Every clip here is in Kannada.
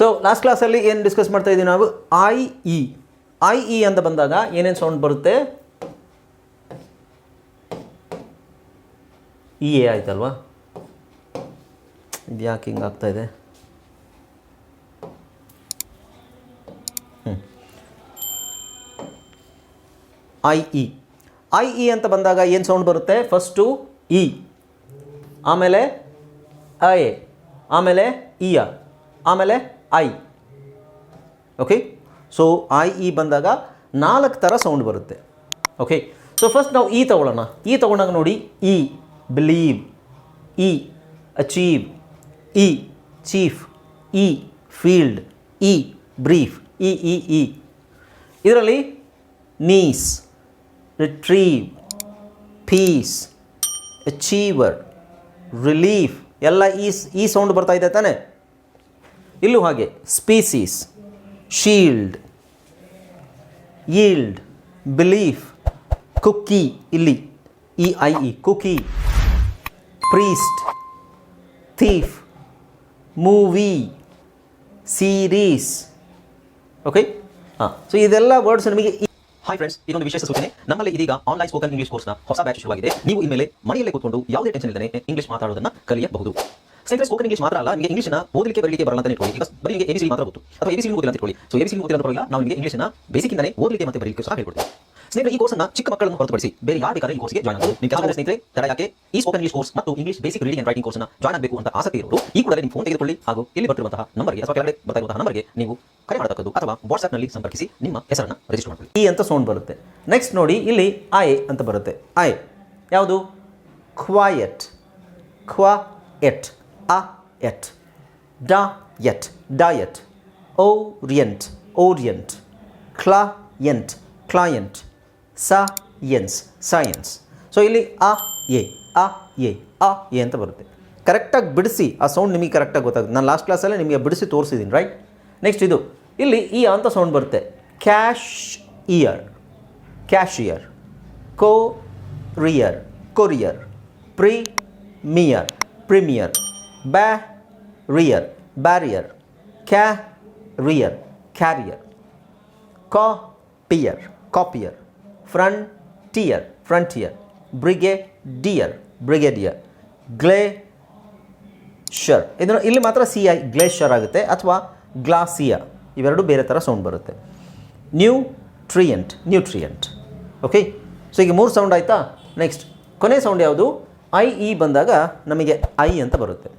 ಸೊ ಲಾಸ್ಟ್ ಕ್ಲಾಸಲ್ಲಿ ಏನು ಡಿಸ್ಕಸ್ ಮಾಡ್ತಾ ಇದ್ದೀವಿ ನಾವು? ಐ ಇ ಐ ಇ ಅಂತ ಬಂದಾಗ ಏನೇನು ಸೌಂಡ್ ಬರುತ್ತೆ? ಇ ಎ ಆಯ್ತಲ್ವಾ? ಇದು ಯಾಕೆ ಹಿಂಗೆ ಆಗ್ತಾ ಇದೆ? ಐ ಇ ಐ ಇ ಅಂತ ಬಂದಾಗ ಏನು ಸೌಂಡ್ ಬರುತ್ತೆ? ಫಸ್ಟು ಇ ಆಮೇಲೆ ಅ ಎ ಆಮೇಲೆ ಇಯ ಆಮೇಲೆ I. Okay so I E ಬಂದಾಗ ನಾಲ್ಕು ಥರ ಸೌಂಡ್ ಬರುತ್ತೆ. ಓಕೆ ಸೊ ಫಸ್ಟ್ ನಾವು ಇ ತಗೊಳ್ಳೋಣ. ಇ ತಗೊಂಡಾಗ ನೋಡಿ E believe E achieve E chief E field E brief E E E ಇದರಲ್ಲಿ knees retrieve peace achiever relief ಎಲ್ಲ ಈ ಈ ಸೌಂಡ್ ಬರ್ತಾ ಇದೆ ತಾನೆ? ಇಲ್ಲೂ ಹಾಗೆ species shield yield belief cookie ಇಲ್ಲಿ E I E cookie priest thief movie series okay ಹಾಂ ಸೊ ಇದೆಲ್ಲ ವರ್ಡ್ಸ್ ನಮಗೆ ಹಾಯ್ ಫ್ರೆಂಡ್ಸ್ ಇದೊಂದು ವಿಶೇಷ ಸೂಚನೆ. ನಮ್ಮಲ್ಲಿ ಇದೀಗ ಆನ್ಲೈನ್ ಸ್ಪೋಕನ್ ಇಂಗ್ಲಿಷ್ ಕೋರ್ಸ್ನ ಹೊಸ ಬ್ಯಾಚ್ ಶುರುವಾಗಿದೆ. ನೀವು ಇನ್ಮೇಲೆ ಮನೆಯಲ್ಲೇ ಕೂತ್ಕೊಂಡು ಯಾವುದೇ ಟೆನ್ಷನ್ ಇಲ್ಲದೆ ಇಂಗ್ಲಿಷ್ ಮಾತಾಡೋದನ್ನ ಕಲಿಯಬಹುದು. ಸ್ನೇಹಿತರೆ ಸ್ಪೋಕನ್ ಇಂಗ್ಲಿಷ್ ಮಾತ್ರ ಅಲ್ಲ, ನಿಮಗೆ ಇಂಗ್ಲಿಷ್ನ ಓದಲಿಕ್ಕೆ, ಬರಲಿಕ್ಕೆ ಬರಲ್ಲ ಅಂತ ಇಟ್ಕೊಳ್ಳಿ. ಈಗ ಬರೀ ನಿಮಗೆ ಎಬಿಸಿ ಮಾತ್ರ ಗೊತ್ತು. ಅಥವಾ ಎಬಿಸಿ ಓದಿಲ್ಲ ಅಂತ ಇಟ್ಕೊಳ್ಳಿ. ಸೊ ಎಬಿಸಿ ಓದಿಲ್ಲ ಪರವಾಗಿಲ್ಲ ನಾವು ನಿಮಗೆ ಇಂಗ್ಲಿಷ್ನ ಬೇಸಿಕ್ಕಿಂದಲೇ ಓದಲಿಕ್ಕೆ ಮತ್ತೆ ಬರಲಿಕ್ಕೆ ಸಹ ಹೇಳ್ಕೊಡ್ತೀವಿ. ಸ್ನೇಹಿತರೆ, ಈ ಕೋರ್ಸ್ನ ಚಿಕ್ಕ ಮಕ್ಕಳನ್ನು ಹೊರತುಪಡಿಸಿ ಬೇರೆ ಯಾರು ಬೇಕಾದ್ರೆ ಈ ಕೋರ್ಸ್ಗೆ ಜಾಯ್ನ್ ಆಗಬಹುದು ನಿಮ್ಮ ಕೆಲಸ ಸ್ನೇಹಿತರೆ ತರ ಯಾಕೆ? ಈ ಸ್ಪೋಕನ್ ಇಂಗ್ಲಿಷ್ ಕೋರ್ಸ್ ಮತ್ತು English basic reading and writing ಕೋರ್ಸ್ನ ಜಾಯ್ನ್ ಆಗಬೇಕು ಅಂತ ಆಸಕ್ತಿ ಇರೋರು, ಈ ಕೂಡಲೇ ನಿಮ್ಮ ಫೋನ್ ತೆಗೆದುಕೊಳ್ಳಿ ಹಾಗೂ ಇಲ್ಲಿ ಬರ್ತಿರುವಂತಹ ನಂಬರ್ಗೆ ಅಥವಾ ಕೆಳಗಡೆ ಬರ್ತಾ ನಂಬರ್ಗೆ ನೀವು ಕರೆ ಮಾಡತಕ್ಕದ್ದು ಅಥವಾ ವಾಟ್ಸ್ಆಪ್ನಲ್ಲಿ ಸಂಪರ್ಕಿಸಿ ನಿಮ್ಮ ಹೆಸರನ್ನು ರಿಜಿಸ್ಟರ್ ಮಾಡ್ಕೊಳ್ಳಿ. ಈ ಅಂತ ಸೌಂಡ್ ಬರುತ್ತೆ. ನೆಕ್ಸ್ಟ್ ನೋಡಿ, ಇಲ್ಲಿ ಐ ಅಂತ ಬರುತ್ತೆ. ಐ ಯಾವುದು? ಕ್ವಾಯಟ್ ಕ್ವಾ ಎಟ್ ಅ ಎಟ್ ಡ ಎಟ್ diet orient orient client client science science so ಇಲ್ಲಿ ಅ ಎ ಅ ಎ ಅ ಎ ಅಂತ ಬರುತ್ತೆ. ಕರೆಕ್ಟಾಗಿ ಬಿಡಿಸಿ, ಆ ಸೌಂಡ್ ನಿಮಗೆ ಕರೆಕ್ಟಾಗಿ ಗೊತ್ತಾಗುತ್ತೆ. ನಾನು ಲಾಸ್ಟ್ ಕ್ಲಾಸಲ್ಲೇ ನಿಮಗೆ ಬಿಡಿಸಿ ತೋರಿಸಿದ್ದೀನಿ ರೈಟ್ ನೆಕ್ಸ್ಟ್ ಇದು. ಇಲ್ಲಿ ಈ ಅಂತ ಸೌಂಡ್ ಬರುತ್ತೆ. Cash ear cashier co rear courier premier premier ba rear barrier carrier. Rear carrier copier frontier. Brigadier. Brigadier. ಶರ್ ಇದನ್ನು ಇಲ್ಲಿ ಮಾತ್ರ ಸಿ ಐ ಗ್ಲೇಷರ್ ಆಗುತ್ತೆ ಅಥವಾ ಗ್ಲಾಸಿಯಾ ಇವೆರಡು ಬೇರೆ ಥರ ಸೌಂಡ್ ಬರುತ್ತೆ. Nutrient nutrient okay so ಈಗ ಮೂರು ಸೌಂಡ್ ಆಯಿತಾ? ನೆಕ್ಸ್ಟ್ ಕೊನೆ ಸೌಂಡ್ ಯಾವುದು? ಐ ಇ ಬಂದಾಗ ನಮಗೆ ಐ ಅಂತ ಬರುತ್ತೆ.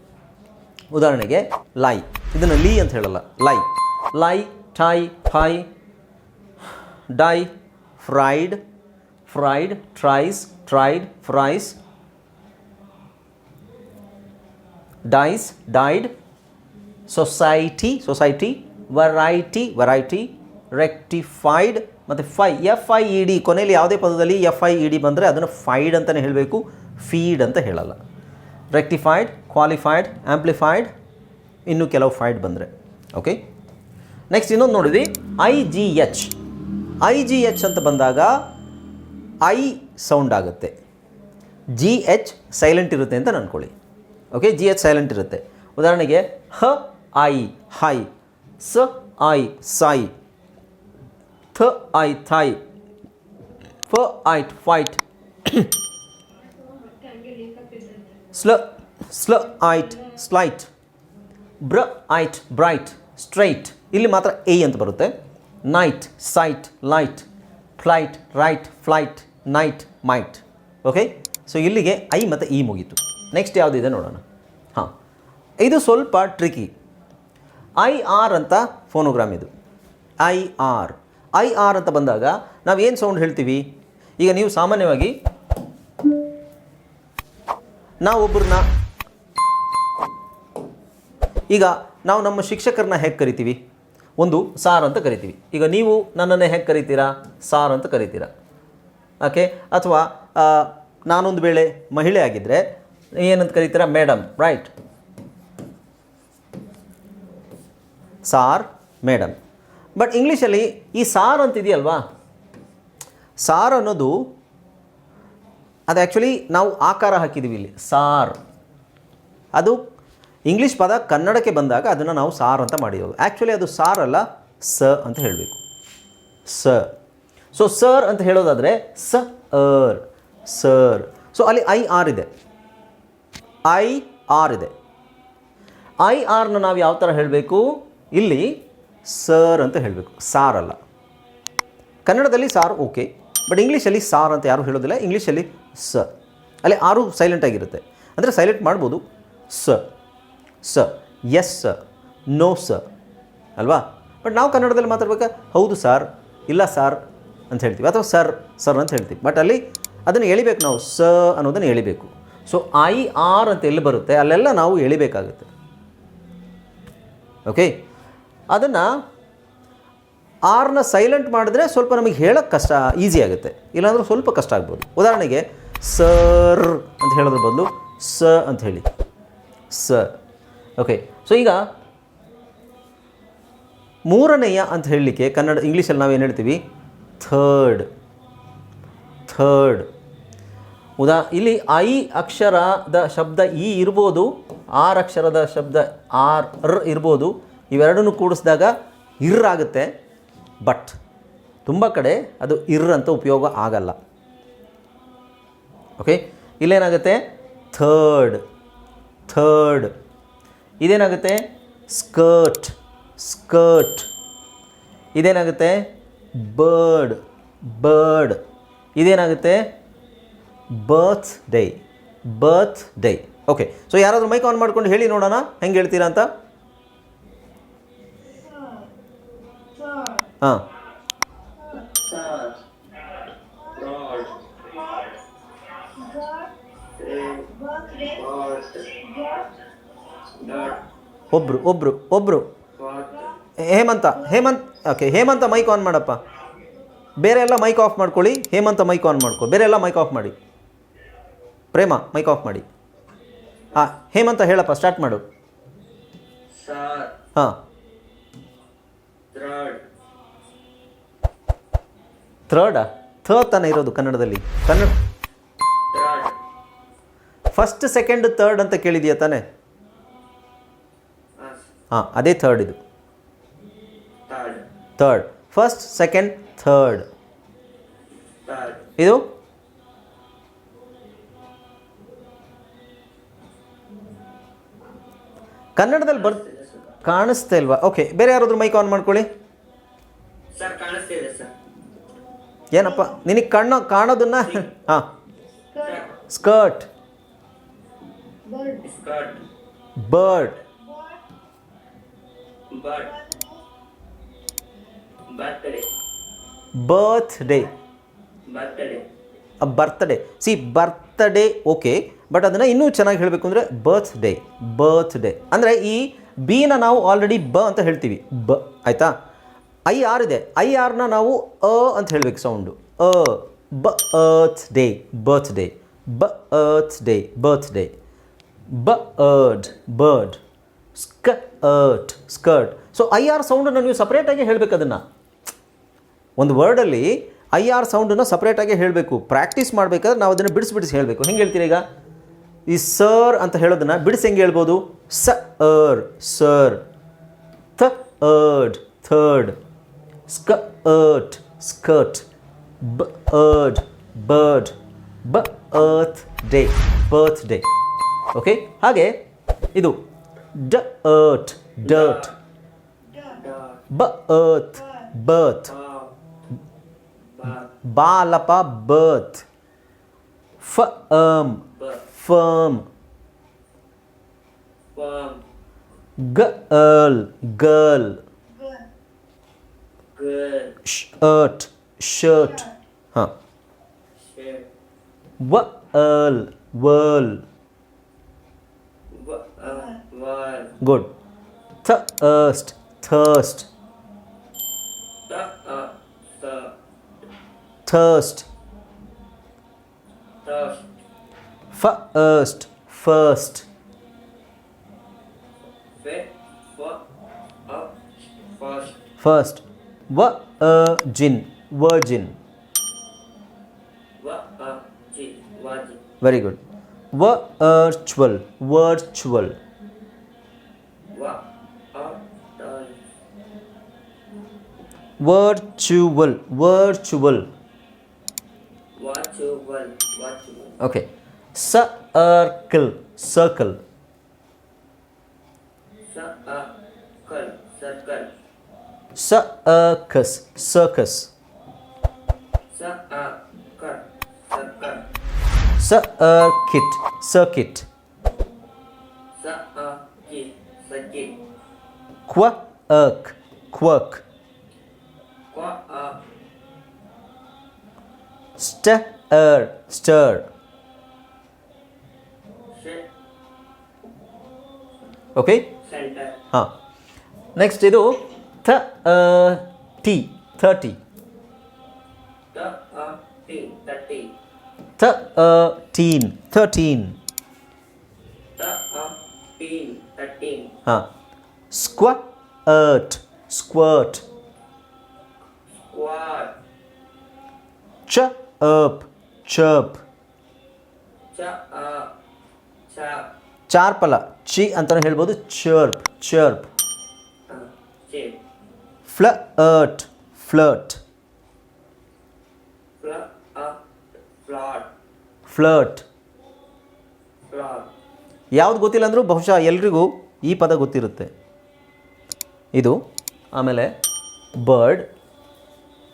ಉದಾಹರಣೆಗೆ ಲೈ ಇದನ್ನು ಲೀ ಅಂತ ಹೇಳಲ್ಲ lie lie tie fie die, fried fried tries tried fries, dies, died, society society, variety variety, rectified, ಮತ್ತು fie, F I E D. ಕೊನೆಯಲ್ಲಿ ಯಾವುದೇ ಪದದಲ್ಲಿ ಎಫ್ ಐ ಇ ಡಿ ಬಂದರೆ ಅದನ್ನು ಫೈಡ್ ಅಂತಲೇ ಹೇಳಬೇಕು, ಫೀಡ್ ಅಂತ ಹೇಳಲ್ಲ. ರೆಕ್ಟಿಫೈಡ್ ಕ್ವಾಲಿಫೈಡ್ ಆ್ಯಂಪ್ಲಿಫೈಡ್ ಇನ್ನು ಕೆಲವು ಫೈಡ್ ಬಂದರೆ. ಓಕೆ ನೆಕ್ಸ್ಟ್ ಇನ್ನೊಂದು ನೋಡಿದ್ವಿ. I G H I G H ಅಂತ ಬಂದಾಗ ಐ ಸೌಂಡ್ ಆಗುತ್ತೆ. ಜಿ ಎಚ್ ಸೈಲೆಂಟ್ ಇರುತ್ತೆ ಅಂತ ಅಂದ್ಕೊಳ್ಳಿ ಓಕೆ ಜಿ ಎಚ್ ಸೈಲೆಂಟ್ ಇರುತ್ತೆ. ಉದಾಹರಣೆಗೆ ಹ, ಐ, ಹೈ, ಸ, ಐ ಸೈ ಥ, ಐ ಥೈ ಫ ಐಟ್ ಫೈಟ್ ಸ್ಲ ಸ್ಲ ಐಟ್ ಸ್ಲೈಟ್. ಬ್ರ ಐಟ್ ಬ್ರೈಟ್, ಸ್ಟ್ರೈಟ್. ಇಲ್ಲಿ ಮಾತ್ರ ಎ ಅಂತ ಬರುತ್ತೆ. Night, sight, light. Flight, right, flight, night, might. Okay so ಇಲ್ಲಿಗೆ ಐ ಮತ್ತು ಇ ಮುಗೀತು. ನೆಕ್ಸ್ಟ್ ಯಾವುದಿದೆ ನೋಡೋಣ. ಹಾಂ. ಇದು ಸ್ವಲ್ಪ ಟ್ರಿಕಿ ಐ ಆರ್ ಅಂತ ಫೋನೋಗ್ರಾಮ್ ಇದು. I R. ಐ ಆರ್ ಅಂತ ಬಂದಾಗ ನಾವು ಏನು ಸೌಂಡ್ ಹೇಳ್ತೀವಿ? ಈಗ ನೀವು ಸಾಮಾನ್ಯವಾಗಿ ನಾವೊಬ್ಬರನ್ನ ಈಗ ನಾವು ನಮ್ಮ ಶಿಕ್ಷಕರನ್ನ ಹೇಗೆ ಕರಿತೀವಿ? ಒಂದು ಸಾರ್ ಅಂತ ಕರಿತೀವಿ. ಈಗ ನೀವು ನನ್ನನ್ನು ಹೇಗೆ ಕರಿತೀರಾ? ಸಾರ್ ಅಂತ ಕರಿತೀರಾ. ಓಕೆ ಅಥವಾ ನಾನೊಂದು ವೇಳೆ ಮಹಿಳೆ ಆಗಿದ್ದರೆ ಏನಂತ ಕರಿತೀರಾ? Madam right sir madam but ಇಂಗ್ಲೀಷಲ್ಲಿ ಈ ಸಾರ್ ಅಂತಿದೆಯಲ್ವಾ? ಸಾರ್ ಅನ್ನೋದು ಅದು ಆ್ಯಕ್ಚುಲಿ ನಾವು ಆಕಾರ ಹಾಕಿದ್ದೀವಿ ಇಲ್ಲಿ, ಸಾರ್. ಅದು ಇಂಗ್ಲೀಷ್ ಪದ ಕನ್ನಡಕ್ಕೆ ಬಂದಾಗ ಅದನ್ನು ನಾವು ಸಾರ್ ಅಂತ ಮಾಡಿರೋದು ಆ್ಯಕ್ಚುಲಿ ಅದು ಸಾರ್ ಅಲ್ಲ, ಸ ಅಂತ ಹೇಳಬೇಕು. ಸ. ಸೊ ಸರ್ ಅಂತ ಹೇಳೋದಾದರೆ ಸ ಅರ್ ಸರ್. ಸೊ ಅಲ್ಲಿ ಐ, ಆರ್ ಇದೆ. ಐ, ಆರ್ ಇದೆ. ಐ ಆರ್ನ ನಾವು ಯಾವ ಥರ ಹೇಳಬೇಕು? ಇಲ್ಲಿ ಸರ್ ಅಂತ ಹೇಳಬೇಕು. ಸಾರ್ ಅಲ್ಲ. ಕನ್ನಡದಲ್ಲಿ ಸಾರ್ ಓಕೆ, ಬಟ್ ಇಂಗ್ಲೀಷಲ್ಲಿ ಸಾರ್ ಅಂತ ಯಾರು ಹೇಳೋದಿಲ್ಲ. ಇಂಗ್ಲೀಷಲ್ಲಿ ಸ. ಅಲ್ಲಿ ಆರು ಸೈಲೆಂಟ್ ಆಗಿರುತ್ತೆ. ಅಂದರೆ ಸೈಲೆಂಟ್ ಮಾಡ್ಬೋದು ಸ. ಸ. ಎಸ್ ಸ ನೋ ಸ ಅಲ್ವಾ? ಬಟ್ ನಾವು ಕನ್ನಡದಲ್ಲಿ ಮಾತಾಡ್ಬೇಕಾ? ಹೌದು ಸಾರ್ ಇಲ್ಲ ಸಾರ್ ಅಂತ ಹೇಳ್ತೀವಿ. ಅಥವಾ ಸರ್ ಸರ್ ಅಂತ ಹೇಳ್ತೀವಿ. ಬಟ್ ಅಲ್ಲಿ ಅದನ್ನು ಎಳಿಬೇಕು ನಾವು. ಸ ಅನ್ನೋದನ್ನು ಎಳಿಬೇಕು. ಸೊ ಐ ಆರ್ ಅಂತ ಎಲ್ಲಿ ಬರುತ್ತೆ? ಅಲ್ಲೆಲ್ಲ ನಾವು ಎಳಿಬೇಕಾಗುತ್ತೆ. ಓಕೆ ಅದನ್ನು ಆರ್ನ ಸೈಲೆಂಟ್ ಮಾಡಿದ್ರೆ ಸ್ವಲ್ಪ ನಮಗೆ ಹೇಳೋಕ್ಕೆ ಕಷ್ಟ ಈಸಿ ಆಗುತ್ತೆ. ಇಲ್ಲಾಂದ್ರೆ ಸ್ವಲ್ಪ ಕಷ್ಟ ಆಗ್ಬೋದು. ಉದಾಹರಣೆಗೆ ಸರ್ ಅಂತ ಹೇಳೋದ್ರ ಬದಲು ಸ ಅಂತ ಹೇಳಿ. ಸ. ಓಕೆ ಸೊ ಈಗ ಮೂರನೆಯ ಅಂತ ಹೇಳಲಿಕ್ಕೆ ಕನ್ನಡ ಇಂಗ್ಲೀಷಲ್ಲಿ ನಾವೇನು ಹೇಳ್ತೀವಿ? ಥರ್ಡ್ ಥರ್ಡ್ ಉದಾ, ಇಲ್ಲಿ ಐ ಅಕ್ಷರದ ಶಬ್ದ ಇ ಇರ್ಬೋದು, ಆರ್ ಅಕ್ಷರದ ಶಬ್ದ ಆರ್, ರ್ ಇರ್ಬೋದು, ಇವೆರಡನ್ನೂ ಕೂಡಿಸಿದಾಗ ಇರ್ ಆಗುತ್ತೆ ಬಟ್ ತುಂಬ ಕಡೆ ಅದು ಇರ್ ಅಂತ ಉಪಯೋಗ ಆಗಲ್ಲ. ಓಕೆ ಇಲ್ಲೇನಾಗುತ್ತೆ? ಥರ್ಡ್ ಥರ್ಡ್ ಇದೇನಾಗುತ್ತೆ? ಸ್ಕರ್ಟ್ ಸ್ಕರ್ಟ್ ಇದೇನಾಗುತ್ತೆ? ಬರ್ಡ್ ಬರ್ಡ್ ಇದೇನಾಗುತ್ತೆ? ಬರ್ತ್ ಡೇ ಬರ್ತ್ ಡೇ ಓಕೆ ಸೊ ಯಾರಾದರೂ ಮೈಕ್ ಆನ್ ಮಾಡ್ಕೊಂಡು ಹೇಳಿ ನೋಡೋಣ. ಹೆಂಗೆ ಹೇಳ್ತೀರಾ ಅಂತ? ಹಾಂ. ಒಬ್ರು ಒಬ್ರು ಒಬ್ರು. Hemanth Hemanth okay Hemanth mic on ಮಾಡಪ್ಪ ಬೇರೆ ಎಲ್ಲ ಮೈಕ್ ಆಫ್ ಮಾಡ್ಕೊಳ್ಳಿ ಹೇಮಂತ ಮೈಕ್ ಆನ್ ಮಾಡ್ಕೊ ಬೇರೆ ಎಲ್ಲ ಮೈಕ್ ಆಫ್ ಮಾಡಿ ಪ್ರೇಮ ಮೈಕ್ ಆಫ್ ಮಾಡಿ ಹಾಂ ಹೇಮಂತ ಹೇಳಪ್ಪ ಸ್ಟಾರ್ಟ್ ಮಾಡು. ಹಾಂ. ಥರ್ಡಾ ಥರ್ಡ್ ತಾನೇ ಇರೋದು ಕನ್ನಡದಲ್ಲಿ ಕನ್ನಡ. ಫಸ್ಟ್ ಸೆಕೆಂಡ್ ಥರ್ಡ್ ಅಂತ ಕೇಳಿದೆಯಾ ತಾನೇ. ಹಾಂ ಅದೇ ಥರ್ಡ್ ಇದು. ಥರ್ಡ್ ಫಸ್ಟ್ ಸೆಕೆಂಡ್ ಥರ್ಡ್ ಇದು? ಕನ್ನಡದಲ್ಲಿ ಬರ್ ಕಾಣಿಸ್ತಾ ಇಲ್ವಾ? ಓಕೆ ಬೇರೆ ಯಾರಾದ್ರೂ ಮೈಕ್ ಆನ್ ಮಾಡ್ಕೊಳ್ಳಿ. ಏನಪ್ಪ? ನಿನಗೆ ಕಣ್ಣು ಕಾಣೋದನ್ನ ಹಾಂ. Skirt skirt bird Bird. Birthday birthday birthday birthday C birthday okay but ಅದನ್ನು ಇನ್ನೂ ಚೆನ್ನಾಗಿ ಹೇಳಬೇಕು ಅಂದರೆ ಬರ್ತ್ ಡೇ ಬರ್ತ್ ಡೇ ಅಂದರೆ ಈ ಬಿನ ನಾವು ಆಲ್ರೆಡಿ ಬ ಅಂತ ಹೇಳ್ತೀವಿ. ಬ ಆಯಿತಾ? ಐ ಆರ್ ಇದೆ. ಐ ಆರ್ನ ನಾವು ಅ ಅಂತ ಹೇಳಬೇಕು sound a birthday birthday birthday birthday bird bird skirt skirt so I R ಸೌಂಡನ್ನು ನೀವು ಸಪ್ರೇಟಾಗಿ ಹೇಳಬೇಕು ಅದನ್ನು. ಒಂದು ವರ್ಡಲ್ಲಿ ಐ ಆರ್ ಸೌಂಡನ್ನು ಸಪ್ರೇಟಾಗಿ ಹೇಳಬೇಕು. ಪ್ರಾಕ್ಟೀಸ್ ಮಾಡಬೇಕಾದ್ರೆ ನಾವು ಅದನ್ನು ಬಿಡಿಸಿ ಬಿಡಿಸಿ ಹೇಳಬೇಕು. ಹೆಂಗೆ ಹೇಳ್ತೀರಿ ಈಗ? ಈ ಸರ್ ಅಂತ ಹೇಳೋದನ್ನು ಬಿಡಿಸಿ ಹೆಂಗೆ ಹೇಳ್ಬೋದು? ಸ ಅರ್ ಸರ್ ಥ card third skirt skirt bird bird birthday birthday okay ಹಾಗೆ, ಇದು ಡ ಅರ್ಟ್ ಡರ್ಟ್ ಬ earth birth. ಬಾಲಪ, birth. Firm. Firm farm girl. Girl girl shirt. Shirt ಹಾಂ. Shape whirl whirl. Good. Thirst. Thirst. Thirst. Thirst. First. First. First. Virgin. Virgin. Very good. Virtual. Virtual virtual virtual. Virtual virtual. Okay. Circle circle. Circus circus. Circuit circuit. Quark quark qua a stir stir set okay center ಹಾಂ ನೆಕ್ಸ್ಟ್ ಇದು ಥ T thirty the a t thirty ಥ teen thirteen the a teen thirteen ಹಾಂ squirt. ಚಪ್ cha a cha ಚಾರ್ಪಲ ಚಿ ಅಂತಲೂ ಹೇಳ್ಬೋದು chirp chirp flirt flirt flirt ಯಾವ್ದು ಗೊತ್ತಿಲ್ಲ ಅಂದರೂ ಬಹುಶಃ ಎಲ್ರಿಗೂ ಈ ಪದ ಗೊತ್ತಿರುತ್ತೆ. ಇದು, ಆಮೇಲೆ ಬರ್ಡ್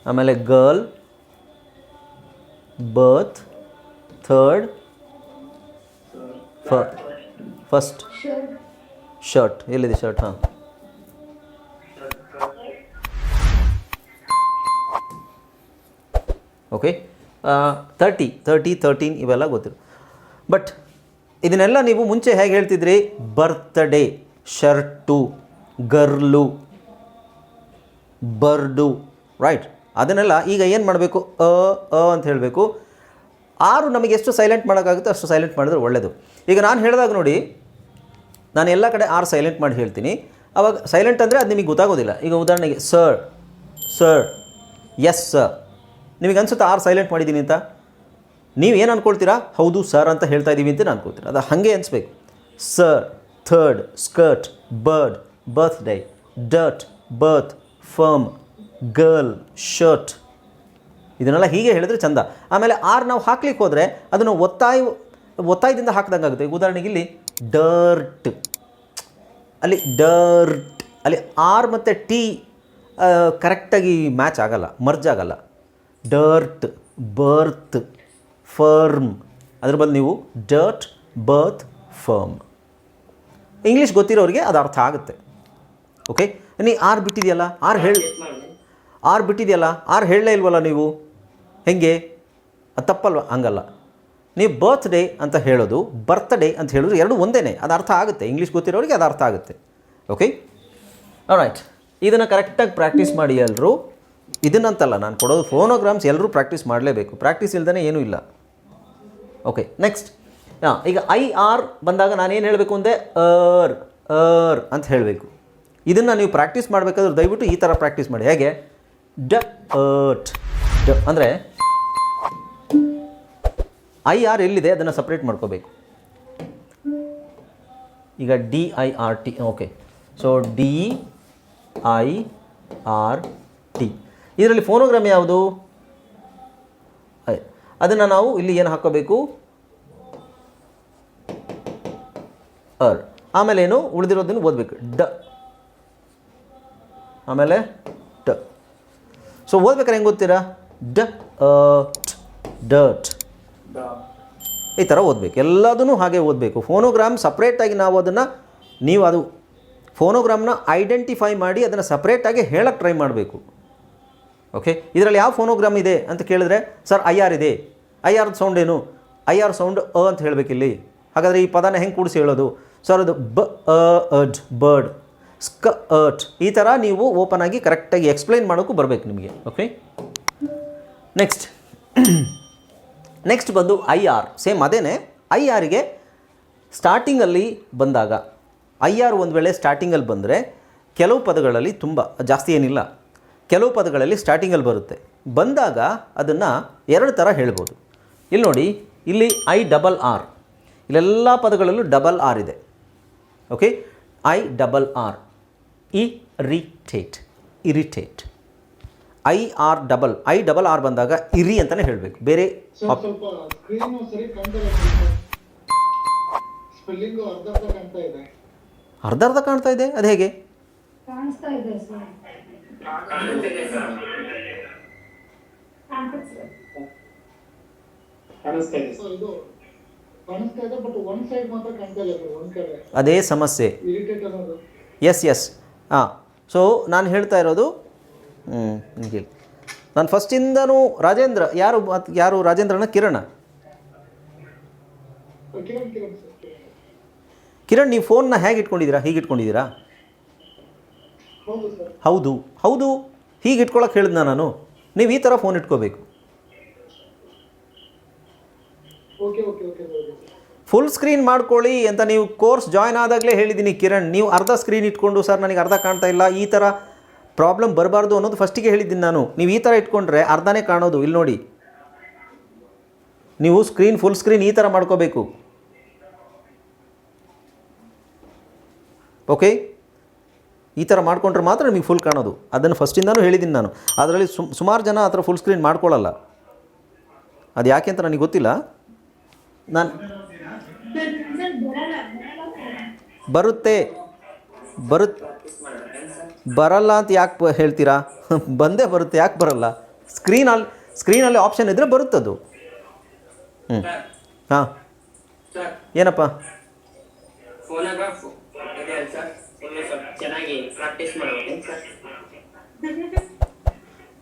ಆಮೇಲೆ girl birth third first shirt ಎಲ್ಲಿದೆ ಶರ್ಟ್ ಹಾಂ. ಓಕೆ ತರ್ಟಿ ತರ್ಟಿ ತರ್ಟೀನ್ ಇವೆಲ್ಲ ಗೊತ್ತಿರು ಬಟ್ ಇದನ್ನೆಲ್ಲ ನೀವು ಮುಂಚೆ ಹೇಗೆ ಹೇಳ್ತಿದ್ರಿ? Birthday shirt girl, bird right ಅದನ್ನೆಲ್ಲ ಈಗ ಏನು ಮಾಡಬೇಕು? ಅ ಅ ಅಂತ ಹೇಳಬೇಕು. ಆರು ನಮಗೆ ಎಷ್ಟು ಸೈಲೆಂಟ್ ಮಾಡೋಕ್ಕಾಗುತ್ತೋ ಅಷ್ಟು ಸೈಲೆಂಟ್ ಮಾಡಿದ್ರೆ ಒಳ್ಳೆಯದು ಈಗ ನಾನು ಹೇಳಿದಾಗ ನೋಡಿ, ನಾನು ಎಲ್ಲ ಕಡೆ ಆರು ಸೈಲೆಂಟ್ ಮಾಡಿ ಹೇಳ್ತೀನಿ. ಅವಾಗ ಸೈಲೆಂಟ್ ಅಂದರೆ ಅದು ನಿಮಗೆ ಗೊತ್ತಾಗೋದಿಲ್ಲ. ಈಗ ಉದಾಹರಣೆಗೆ ಸರ್ ಸರ್ ಎಸ್ ಸರ್ ನಿಮಗೆ ಅನಿಸುತ್ತೆ ಆರು ಸೈಲೆಂಟ್ ಮಾಡಿದ್ದೀನಿ ಅಂತ? ನೀವು ಏನು ಅಂದ್ಕೊಳ್ತೀರಾ ಹೌದು ಸರ್ ಅಂತ ಹೇಳ್ತಾ ಇದ್ದೀವಿ ಅಂತ ನಾನು ಅನ್ಕೊಳ್ತೀರಾ ಅದು ಹಾಗೆ ಅನಿಸ್ಬೇಕು. Sir third skirt bird birthday dirt, birth firm girl shirt ಇದನ್ನೆಲ್ಲ ಹೀಗೆ ಹೇಳಿದ್ರೆ ಚಂದ. ಆಮೇಲೆ ಆರ್ ನಾವು ಹಾಕ್ಲಿಕ್ಕೆ ಹೋದರೆ ಅದನ್ನು ಒತ್ತಾಯ ಒತ್ತಾಯದಿಂದ ಹಾಕಿದಂಗೆ ಆಗುತ್ತೆ ಉದಾಹರಣೆಗೆ ಇಲ್ಲಿ ಡರ್ಟ್ ಅಲ್ಲಿ ಡರ್ಟ್ ಅಲ್ಲಿ ಆರ್ ಮತ್ತು ಟಿ ಕರೆಕ್ಟಾಗಿ ಮ್ಯಾಚ್ ಆಗಲ್ಲ ಮರ್ಜ್ ಆಗಲ್ಲ. ಡರ್ಟ್ ಬರ್ತ್ ಫರ್ಮ್ ಅದ್ರ ಬದಲು ನೀವು ಡರ್ಟ್ ಬರ್ತ್ ಫರ್ಮ್ ಇಂಗ್ಲೀಷ್ ಗೊತ್ತಿರೋರಿಗೆ ಅದು ಅರ್ಥ ಆಗುತ್ತೆ. ಓಕೆ? ನೀ ಆರ್ ಬಿಟ್ಟಿದೆಯಲ್ಲ? ಆರ್ ಹೇಳಿ ಆರ್ ಬಿಟ್ಟಿದೆಯಲ್ಲ? ಆರ್ ಹೇಳಲೇ ಇಲ್ವಲ್ಲ ನೀವು? ಹೆಂಗೆ? ಅದು ತಪ್ಪಲ್ವ? ಹಂಗಲ್ಲ. ನೀವು ಬರ್ತ್ಡೇ ಅಂತ ಹೇಳೋದು ಬರ್ತ್ಡೇ ಅಂತ ಹೇಳೋದು ಎರಡು ಒಂದೇ ಅದು ಅರ್ಥ ಆಗುತ್ತೆ. ಇಂಗ್ಲೀಷ್ ಗೊತ್ತಿರೋರಿಗೆ ಅದು ಅರ್ಥ ಆಗುತ್ತೆ. ಓಕೆ? ರೈಟ್ ಇದನ್ನು ಕರೆಕ್ಟಾಗಿ ಪ್ರಾಕ್ಟೀಸ್ ಮಾಡಿ ಎಲ್ಲರೂ ಇದನ್ನಂತಲ್ಲ ನಾನು ಕೊಡೋದು ಫೋನೋಗ್ರಾಮ್ಸ್ ಎಲ್ಲರೂ ಪ್ರಾಕ್ಟೀಸ್ ಮಾಡಲೇಬೇಕು. ಪ್ರಾಕ್ಟೀಸ್ ಇಲ್ದೇ ಏನೂ ಇಲ್ಲ. ಓಕೆ ನೆಕ್ಸ್ಟ್ ಹಾಂ ಈಗ ಐ ಆರ್ ಬಂದಾಗ ನಾನೇನು ಹೇಳಬೇಕು ಅಂದರೆ ಅರ್ ಅರ್ ಅಂತ ಹೇಳಬೇಕು. ಇದನ್ನು ನೀವು ಪ್ರಾಕ್ಟೀಸ್ ಮಾಡಬೇಕಾದ್ರೆ ದಯವಿಟ್ಟು ಈ ಥರ ಪ್ರಾಕ್ಟೀಸ್ ಮಾಡಿ. ಹೇಗೆ? ಡ ಅಟ್ ಡ, ಅಂದರೆ ಐ, ಆರ್ ಎಲ್ಲಿದೆ? ಅದನ್ನು ಸಪ್ರೇಟ್ ಮಾಡ್ಕೋಬೇಕು. ಈಗ D I R T okay so D I R T ಇದರಲ್ಲಿ ಫೋನೋಗ್ರಾಮ್ ಯಾವುದು? ಅದನ್ನು ನಾವು ಇಲ್ಲಿ ಏನು ಹಾಕೋಬೇಕು ಅರ್ ಆಮೇಲೆ ಏನು ಉಳಿದಿರೋದನ್ನು ಓದಬೇಕು. ಡ. ಆಮೇಲೆ ಟ ಸೊ ಓದ್ಬೇಕಾರೆ ಹೆಂಗೆ ಓದ್ತೀರಾ? ಡ ಡಟ್ ಈ ಥರ ಓದಬೇಕು. ಎಲ್ಲದೂ ಹಾಗೆ ಓದಬೇಕು. ಫೋನೋಗ್ರಾಮ್ ಸಪ್ರೇಟಾಗಿ ನಾವು ಅದನ್ನು ನೀವು ಅದು ಫೋನೋಗ್ರಾಮ್ನ ಐಡೆಂಟಿಫೈ ಮಾಡಿ ಅದನ್ನು ಸಪ್ರೇಟಾಗಿ ಹೇಳಕ್ಕೆ ಟ್ರೈ ಮಾಡಬೇಕು. ಓಕೆ ಇದರಲ್ಲಿ ಯಾವ ಫೋನೋಗ್ರಾಮ್ ಇದೆ ಅಂತ ಕೇಳಿದ್ರೆ ಸರ್ ಐ ಆರ್ ಇದೆ. ಐ ಆರ್ ಸೌಂಡ್ ಏನು? ಐ ಆರ್ ಸೌಂಡ್ ಅ ಅಂತ ಹೇಳಬೇಕಿಲ್ಲಿ. ಹಾಗಾದರೆ ಈ ಪದನ ಹೆಂಗೆ ಕೂಡಿಸಿ ಹೇಳೋದು? ಸರ್ ಅದು ಬ ಅ ಅಡ್ ಬರ್ಡ್. ಸ್ಕ ಅರ್ಟ್ ಈ ಥರ ನೀವು ಓಪನ್ ಆಗಿ ಕರೆಕ್ಟಾಗಿ ಎಕ್ಸ್ಪ್ಲೈನ್ ಮಾಡೋಕ್ಕೂ ಬರಬೇಕು ನಿಮಗೆ ಓಕೆ ನೆಕ್ಸ್ಟ್ ನೆಕ್ಸ್ಟ್ ಬಂದು ಐ ಆರ್ ಸೇಮ್ ಅದೇನೆ. ಐ ಆರಿಗೆ ಸ್ಟಾರ್ಟಿಂಗಲ್ಲಿ ಬಂದಾಗ ಐ ಆರ್ ಒಂದು ವೇಳೆ ಸ್ಟಾರ್ಟಿಂಗಲ್ಲಿ ಬಂದರೆ ಕೆಲವು ಪದಗಳಲ್ಲಿ ತುಂಬ, ಜಾಸ್ತಿ ಏನಿಲ್ಲ. ಕೆಲವು ಪದಗಳಲ್ಲಿ ಸ್ಟಾರ್ಟಿಂಗಲ್ಲಿ ಬರುತ್ತೆ. ಬಂದಾಗ ಅದನ್ನು ಎರಡು ಥರ ಹೇಳ್ಬೋದು. ಇಲ್ಲಿ ನೋಡಿ, ಇಲ್ಲಿ ಐ ಡಬಲ್ ಆರ್ ಇಲ್ಲೆಲ್ಲ ಪದಗಳಲ್ಲೂ ಡಬಲ್ ಆರ್ ಇದೆ. Okay I double R irritate irritate I R double I double R ಬಂದಾಗ ಇರಿ ಅಂತಲೇ ಹೇಳಬೇಕು. ಬೇರೆ ಸ್ವಲ್ಪ ಸ್ಕ್ರೀನ್ ಸರಿ ಕಾಣ್ತಾ ಸ್ಪೆಲ್ಲಿಂಗ್ ಅರ್ಧ ಅರ್ಧ ಕಾಣ್ತಾ ಇದೆ. ಅರ್ಧ ಅರ್ಧ ಕಾಣ್ತಾ ಇದೆ? ಅದು ಹೇಗೆ? ಕಾಣಿಸ್ತಾ ಇದೆ ಸರ್. ಕಾಣುತ್ತಿದೆ ಸರ್ ಕಾಣಿಸ್ತಾ ಇದೆ. ಸರ್ ಇದು ಕಾಣಿಸ್ತಾ ಇದೆ ಬಟ್ ಒನ್ ಸೈಡ್ ಮಾತ್ರ ಕಾಣ್ತಾ ಇಲ್ಲ ಸರ್ ಕಡೆ. ಅದೇ ಸಮಸ್ಯೆ. ಎಸ್ ಎಸ್ ಹಾಂ ಸೊ ನಾನು ಹೇಳ್ತಾ ಇರೋದು ಹ್ಞೂ ಹೇಳಿ ನಾನು ಫಸ್ಟಿಂದನೂ ರಾಜೇಂದ್ರ, ಯಾರು ಯಾರು ರಾಜೇಂದ್ರನ ಕಿರಣ? ಕಿರಣ್, ನೀವು ಫೋನ್ನ ಹೇಗೆ ಇಟ್ಕೊಂಡಿದ್ದೀರಾ? ಹೀಗೆ ಇಟ್ಕೊಂಡಿದ್ದೀರಾ? ಹೌದು ಹೌದು, ಹೀಗೆ ಇಟ್ಕೊಳಕ್ಕೆ ಹೇಳಿದ್ನ ನಾನು? ನೀವು ಈ ಥರ ಫೋನ್ ಇಟ್ಕೋಬೇಕು. ಫುಲ್ ಸ್ಕ್ರೀನ್ ಮಾಡ್ಕೊಳ್ಳಿ ಅಂತ ನೀವು ಕೋರ್ಸ್ ಜಾಯ್ನ್ ಆದಾಗಲೇ ಹೇಳಿದ್ದೀನಿ ಕಿರಣ್. ನೀವು ಅರ್ಧ ಸ್ಕ್ರೀನ್ ಇಟ್ಕೊಂಡು, ಸರ್, ನನಗೆ ಅರ್ಧ ಕಾಣ್ತಾ ಇಲ್ಲ. ಈ ಥರ ಪ್ರಾಬ್ಲಮ್ ಬರಬಾರ್ದು ಅನ್ನೋದು ಫಸ್ಟಿಗೆ ಹೇಳಿದ್ದೀನಿ ನಾನು. ನೀವು ಈ ಥರ ಇಟ್ಕೊಂಡ್ರೆ ಅರ್ಧನೇ ಕಾಣೋದು. ಇಲ್ಲಿ ನೋಡಿ. ನೀವು ಸ್ಕ್ರೀನ್ ಫುಲ್ ಸ್ಕ್ರೀನ್ ಈ ಥರ ಮಾಡ್ಕೋಬೇಕು. ಓಕೆ ಈ ಥರ ಮಾಡ್ಕೊಂಡ್ರೆ ಮಾತ್ರ ನಿಮಗೆ ಫುಲ್ ಕಾಣೋದು. ಅದನ್ನು ಫಸ್ಟಿಂದನೂ ಹೇಳಿದ್ದೀನಿ ನಾನು. ಅದರಲ್ಲಿ ಸುಮ್, ಸುಮಾರು ಜನ ಆ ಫುಲ್ ಸ್ಕ್ರೀನ್ ಮಾಡ್ಕೊಳ್ಳಲ್ಲ. ಅದು ಯಾಕೆ ಅಂತ ನನಗೆ ಗೊತ್ತಿಲ್ಲ. ನಾನು ಬರುತ್ತೆ. ಬರುತ್, ಬರಲ್ಲ ಅಂತ ಯಾಕೆ ಹೇಳ್ತೀರಾ? ಬಂದೇ ಬರುತ್ತೆ, ಯಾಕೆ ಬರಲ್ಲ? ಸ್ಕ್ರೀನಲ್ಲಿ ಸ್ಕ್ರೀನಲ್ಲಿ ಆಪ್ಷನ್ ಇದ್ದರೆ ಬರುತ್ತದು. ಹ್ಞೂ ಹಾಂ. ಏನಪ್ಪ?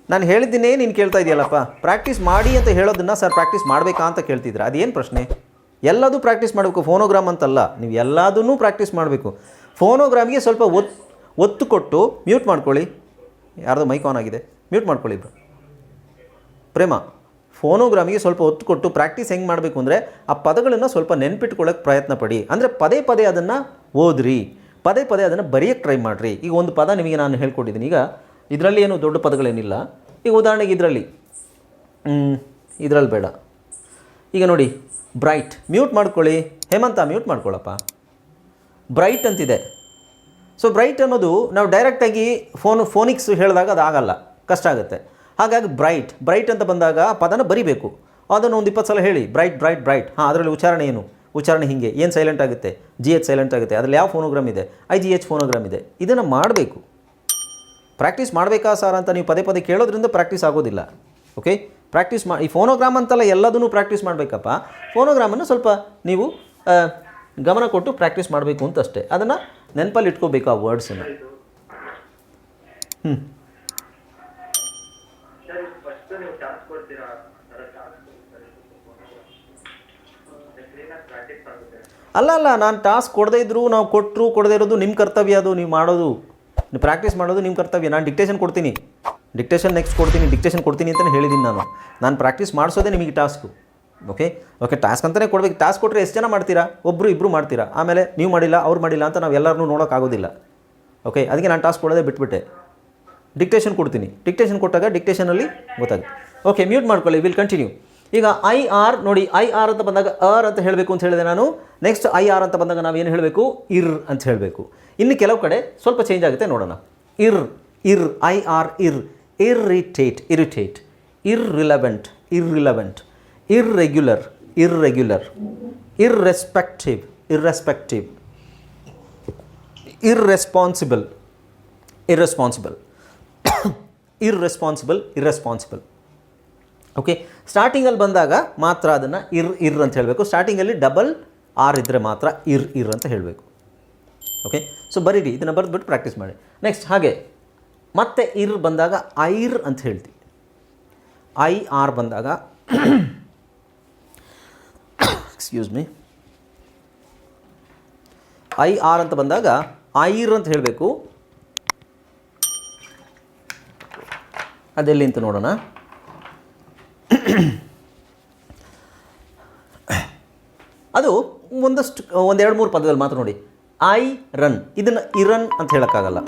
ನಾನು ಹೇಳಿದ್ದೀನಿ ನೀನು ಕೇಳ್ತಾ ಇದೆಯಲ್ಲಪ್ಪ. ಪ್ರಾಕ್ಟೀಸ್ ಮಾಡಿ ಅಂತ ಹೇಳೋದನ್ನ ಸರ್ ಪ್ರಾಕ್ಟೀಸ್ ಮಾಡಬೇಕಾ ಅಂತ ಕೇಳ್ತಿದ್ರೆ ಅದೇನು ಪ್ರಶ್ನೆ? ಎಲ್ಲದೂ ಪ್ರಾಕ್ಟೀಸ್ ಮಾಡಬೇಕು. ಫೋನೋಗ್ರಾಮ್ ಅಂತಲ್ಲ, ನೀವು ಎಲ್ಲದನ್ನೂ ಪ್ರಾಕ್ಟೀಸ್ ಮಾಡಬೇಕು. ಫೋನೋಗ್ರಾಮ್ಗೆ ಸ್ವಲ್ಪ ಒತ್ತು ಒತ್ತು ಕೊಟ್ಟು ಮ್ಯೂಟ್ ಮಾಡ್ಕೊಳ್ಳಿ. ಯಾರ್ದೋ ಮೈಕ್ ಆನ್ ಆಗಿದೆ. ಮ್ಯೂಟ್ ಮಾಡ್ಕೊಳ್ಳಿ ಇಬ್ಬರು ಪ್ರೇಮ ಫೋನೋಗ್ರಾಮಿಗೆ ಸ್ವಲ್ಪ ಒತ್ತು ಕೊಟ್ಟು ಪ್ರಾಕ್ಟೀಸ್ ಹೆಂಗೆ ಮಾಡಬೇಕು ಅಂದರೆ, ಆ ಪದಗಳನ್ನು ಸ್ವಲ್ಪ ನೆನ್ಪಿಟ್ಕೊಳ್ಳೋಕೆ ಪ್ರಯತ್ನ ಪಡಿ ಅಂದರೆ ಪದೇ ಪದೇ ಅದನ್ನು ಓದ್ರಿ. ಪದೇ ಪದೇ ಅದನ್ನು ಬರೆಯೋಕ್ಕೆ ಟ್ರೈ ಮಾಡಿರಿ. ಈಗ ಒಂದು ಪದ ನಿಮಗೆ ನಾನು ಹೇಳ್ಕೊಟ್ಟಿದ್ದೀನಿ. ಈಗ ಇದರಲ್ಲಿ ಏನು ದೊಡ್ಡ ಪದಗಳೇನಿಲ್ಲ. ಈಗ ಉದಾಹರಣೆಗೆ ಇದರಲ್ಲಿ ಇದರಲ್ಲಿ ಬೇಡ. ಈಗ ನೋಡಿ ಬ್ರೈಟ್. ಮ್ಯೂಟ್ ಮಾಡ್ಕೊಳ್ಳಿ. ಹೇಮಂತ, ಮ್ಯೂಟ್ ಮಾಡ್ಕೊಳ್ಳಪ್ಪ. ಬ್ರೈಟ್ ಅಂತಿದೆ. ಸೊ ಬ್ರೈಟ್ ಅನ್ನೋದು ನಾವು ಡೈರೆಕ್ಟಾಗಿ ಫೋನ್ ಫೋನಿಕ್ಸ್ ಹೇಳಿದಾಗ ಅದು ಆಗಲ್ಲ. ಕಷ್ಟ ಆಗುತ್ತೆ. ಹಾಗಾಗಿ ಬ್ರೈಟ್ ಬ್ರೈಟ್ ಅಂತ ಬಂದಾಗ ಪದನ ಬರಿಬೇಕು. ಅದನ್ನು ಒಂದು ಇಪ್ಪತ್ತು ಸಲ ಹೇಳಿ. Bright bright bright. ಹಾಂ, ಅದರಲ್ಲಿ ಉಚ್ಚಾರಣೆ ಏನು? ಉಚ್ಚಾರಣೆ ಹೀಗೆ. ಏನು ಸೈಲೆಂಟ್ ಆಗುತ್ತೆ? ಜಿ ಎಚ್ ಸೈಲೆಂಟ್ ಆಗುತ್ತೆ. ಅದರಲ್ಲಿ ಯಾವ ಫೋನೋಗ್ರಾಮ್ ಇದೆ? ಐ ಜಿ ಎಚ್ ಫೋನೋಗ್ರಾಮ್ ಇದೆ. ಇದನ್ನು ಮಾಡಬೇಕು. ಪ್ರಾಕ್ಟೀಸ್ ಮಾಡಬೇಕಾ ಸರ್ ಅಂತ ನೀವು ಪದೇ ಪದೇ ಕೇಳೋದ್ರಿಂದ ಪ್ರಾಕ್ಟೀಸ್ ಆಗೋದಿಲ್ಲ. ಓಕೆ ಪ್ರಾಕ್ಟೀಸ್ ಮಾ, ಈ ಫೋನೋಗ್ರಾಮ್ ಅಂತಲ್ಲ ಎಲ್ಲದನ್ನೂ ಪ್ರಾಕ್ಟೀಸ್ ಮಾಡಬೇಕಪ್ಪ. ಫೋನೋಗ್ರಾಮನ್ನು ಸ್ವಲ್ಪ ನೀವು ಗಮನ ಕೊಟ್ಟು ಪ್ರಾಕ್ಟೀಸ್ ಮಾಡಬೇಕು ಅಂತ ಅಷ್ಟೇ ಅದನ್ನು ನೆನಪಲ್ಲಿ ಇಟ್ಕೋಬೇಕು ಆ ವರ್ಡ್ಸನ್ನು. ಹ್ಞೂ ಅಲ್ಲ ಅಲ್ಲ, ನಾನು ಟಾಸ್ಕ್ ಕೊಡದೇ ಇದ್ದರೂ ನಾವು ಕೊಟ್ಟರು ಕೊಡದೇ ಇರೋದು ನಿಮ್ಮ ಕರ್ತವ್ಯ ಅದು, ನೀವು ಮಾಡೋದು. ಪ್ರಾಕ್ಟೀಸ್ ಮಾಡೋದು ನಿಮ್ಮ ಕರ್ತವ್ಯ. ನಾನು ಡಿಕ್ಟೇಷನ್ ಕೊಡ್ತೀನಿ. ಡಿಕ್ಟೇಷನ್ ನೆಕ್ಸ್ಟ್ ಕೊಡ್ತೀನಿ ಡಿಕ್ಟೇಷನ್ ಕೊಡ್ತೀನಿ ಅಂತಲೇ ಹೇಳಿದ್ದೀನಿ ನಾನು. ನಾನು ಪ್ರಾಕ್ಟೀಸ್ ಮಾಡಿಸೋದೇ ನಿಮಗೆ ಟಾಸ್ಕು ಓಕೆ ಓಕೆ ಟಾಸ್ಕ್ ಅಂತಲೇ ಕೊಡ್ಬೇಕು. ಟಾಸ್ಕ್ ಕೊಟ್ಟರೆ ಎಷ್ಟು ಜನ ಮಾಡ್ತೀರಾ? ಒಬ್ಬರು ಇಬ್ಬರು ಮಾಡ್ತೀರಾ? ಆಮೇಲೆ ನೀವು ಮಾಡಿಲ್ಲ, ಅವ್ರು ಮಾಡಿಲ್ಲ ಅಂತ ನಾವು ಎಲ್ಲರನ್ನೂ ನೋಡೋಕ್ಕಾಗೋದಿಲ್ಲ. ಓಕೆ ಅದಕ್ಕೆ ನಾನು ಟಾಸ್ಕ್ ಕೊಡೋದೇ ಬಿಟ್ಬಿಟ್ಟೆ. ಡಿಕ್ಟೇಷನ್ ಕೊಡ್ತೀನಿ. ಡಿಕ್ಟೇಷನ್ ಕೊಟ್ಟಾಗ ಡಿಕ್ಟೇಷನಲ್ಲಿ ಗೊತ್ತಾಗುತ್ತೆ. ಓಕೆ ಮ್ಯೂಟ್ ಮಾಡ್ಕೊಳ್ಳಿ. ವಿಲ್ ಕಂಟಿನ್ಯೂ ಈಗ ಐ ಆರ್ ನೋಡಿ ಐ ಆರ್ ಅಂತ ಬಂದಾಗ ಆರ್ ಅಂತ ಹೇಳಬೇಕು ಅಂತ ಹೇಳಿದೆ ನಾನು. ನೆಕ್ಸ್ಟ್ ಐ ಆರ್ ಅಂತ ಬಂದಾಗ ನಾವು ಏನು ಹೇಳಬೇಕು? ಇರ್ ಅಂತ ಹೇಳಬೇಕು. ಇನ್ನು ಕೆಲವು ಕಡೆ ಸ್ವಲ್ಪ ಚೇಂಜ್ ಆಗುತ್ತೆ ನೋಡೋಣ. ಇರ್ ಇರ್ ಐ ಆರ್ ಇರ್. Irritate irritate irrelevant irrelevant irregular irregular irrespective irrespective irresponsible irresponsible. Irresponsible irresponsible. Okay ಸ್ಟಾರ್ಟಿಂಗಲ್ಲಿ ಬಂದಾಗ ಮಾತ್ರ ಅದನ್ನು ಇರ್ ಇರ್ ಅಂತ ಹೇಳಬೇಕು. ಸ್ಟಾರ್ಟಿಂಗಲ್ಲಿ ಡಬಲ್ ಆರ್ ಇದ್ದರೆ ಮಾತ್ರ ಇರ್ ಇರ್ ಅಂತ ಹೇಳಬೇಕು. ಓಕೆ ಸೊ ಬರೀರಿ, ಇದನ್ನು ಬರೆದ್ಬಿಟ್ಟು ಪ್ರಾಕ್ಟೀಸ್ ಮಾಡಿ. ನೆಕ್ಸ್ಟ್ ಹಾಗೆ. ಮತ್ತೆ ಇರ್ ಬಂದಾಗ ಐರ್ ಅಂತ ಹೇಳ್ತೀವಿ ಐ ಆರ್ ಬಂದಾಗ ಎಕ್ಸ್ಕ್ಯೂಸ್ ಮೀ ಐ ಆರ್ ಅಂತ ಬಂದಾಗ ಐರ್ ಅಂತ ಹೇಳಬೇಕು. ಅದೆಲ್ಲಿ ಅಂತ ನೋಡೋಣ. ಅದು ಒಂದಷ್ಟು, ಒಂದೆರಡು ಮೂರು ಪದದಲ್ಲಿ ಮಾತ್ರ ನೋಡಿ. Iron. ಇದನ್ನು ಇರನ್ ಅಂತ ಹೇಳೋಕ್ಕಾಗಲ್ಲ.